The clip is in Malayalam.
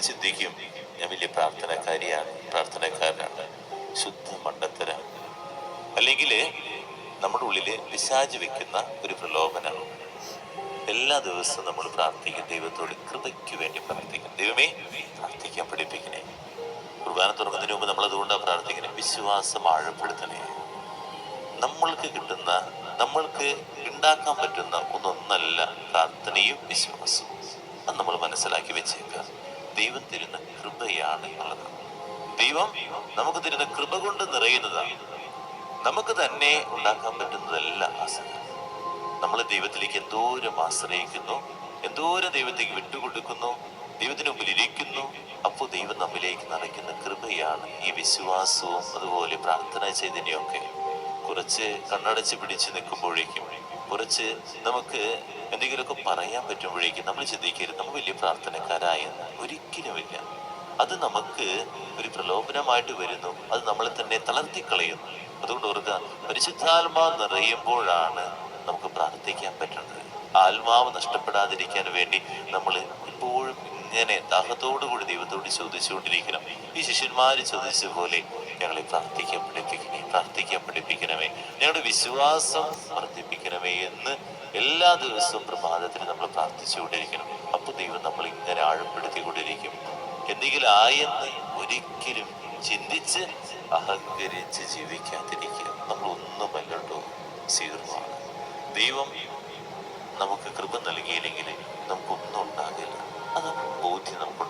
ചിന്തിക്കും ഞാൻ വലിയ പ്രാർത്ഥനക്കാരിയാണ് പ്രാർത്ഥനക്കാരനാണ് ശുദ്ധ മണ്ടത്തരാണ്. അല്ലെങ്കിൽ നമ്മുടെ ഉള്ളിൽ വിശാജ് വെക്കുന്ന ഒരു പ്രലോഭനമാണ്. എല്ലാ ദിവസവും നമ്മൾ പ്രാർത്ഥിക്കും ദൈവത്തോട് കൃപയ്ക്ക് വേണ്ടി പ്രാർത്ഥിക്കും. ദൈവമേ പ്രാർത്ഥിക്കാൻ പഠിപ്പിക്കണേ. കുർബാന തുറക്കുന്നതിന് മുമ്പ് നമ്മൾ അതുകൊണ്ടാണ് പ്രാർത്ഥിക്കണേ? വിശ്വാസം ആഴപ്പെടുത്തണേ. നമ്മൾക്ക് കിട്ടുന്ന നമ്മൾക്ക് ഉണ്ടാക്കാൻ പറ്റുന്ന ഒന്നൊന്നല്ല പ്രാർത്ഥനയും വിശ്വാസവും. അത് നമ്മൾ മനസ്സിലാക്കി വെച്ചേക്കുക ദൈവം തരുന്ന കൃപയാണ് എന്നുള്ളത് ദൈവം നമുക്ക് തരുന്ന കൃപ കൊണ്ട് നിറയുന്നതാണ്. നമുക്ക് തന്നെ ഉണ്ടാക്കാൻ പറ്റുന്നതല്ല ആശ്രയം നമ്മൾ ദൈവത്തിലേക്ക് എന്തോരം ആശ്രയിക്കുന്നു എന്തോരം ദൈവത്തേക്ക് വിട്ടുകൊടുക്കുന്നു ദൈവത്തിന് മുമ്പിൽ ഇരിക്കുന്നു അപ്പോൾ ദൈവം നമ്മിലേക്ക് നിറയ്ക്കുന്ന കൃപയാണ് ഈ വിശ്വാസവും അതുപോലെ പ്രാർത്ഥന ചൈതന്യമൊക്കെ കുറച്ച് കണ്ണടച്ച് പിടിച്ച് നിൽക്കുമ്പോഴേക്കും കുറച്ച് നമുക്ക് എന്തെങ്കിലുമൊക്കെ പറയാൻ പറ്റുമ്പോഴേക്കും നമ്മൾ ചിന്തിക്കരുത്. നമ്മൾ വലിയ പ്രാർത്ഥനക്കാരായെന്ന് ഒരിക്കലുമില്ല അത് നമുക്ക് ഒരു പ്രലോഭനമായിട്ട് വരുന്നു. അത് നമ്മളെ തന്നെ തളർത്തിക്കളയുന്നു. അതുകൊണ്ട് ഓർക്കുക പരിശുദ്ധാത്മാ നിറയുമ്പോഴാണ് നമുക്ക് പ്രാർത്ഥിക്കാൻ പറ്റുന്നത് ആത്മാവ് നഷ്ടപ്പെടാതിരിക്കാൻ വേണ്ടി നമ്മൾ എപ്പോഴും ഇങ്ങനെ ദാഹത്തോടു കൂടി ദൈവത്തോട് ചോദിച്ചുകൊണ്ടിരിക്കണം. ഈ ശിഷ്യന്മാര് ചോദിച്ച പോലെ ഞങ്ങളെ പ്രാർത്ഥിക്കാൻ പഠിപ്പിക്കണേ പ്രാർത്ഥിക്കാൻ പഠിപ്പിക്കണമേ. ഞങ്ങളുടെ വിശ്വാസം വർദ്ധിപ്പിക്കണമേ എന്ന് എല്ലാ ദിവസവും പ്രഭാതത്തിൽ നമ്മൾ പ്രാർത്ഥിച്ചുകൊണ്ടിരിക്കണം. അപ്പോൾ ദൈവം നമ്മൾ ഇങ്ങനെ ആഴപ്പെടുത്തിക്കൊണ്ടിരിക്കും. എന്തെങ്കിലും ആയെന്ന് ഒരിക്കലും ചിന്തിച്ച് അഹങ്കരിച്ച് ജീവിക്കാതിരിക്കുക നമ്മൾ ഒന്നുമല്ലോ സീർവാണ്. ദൈവം നമുക്ക് കൃപ നൽകിയില്ലെങ്കിൽ നമുക്കൊന്നും ഉണ്ടാകില്ല. അത് ബോധ്യം നമുക്കുണ്ടാകട്ടെ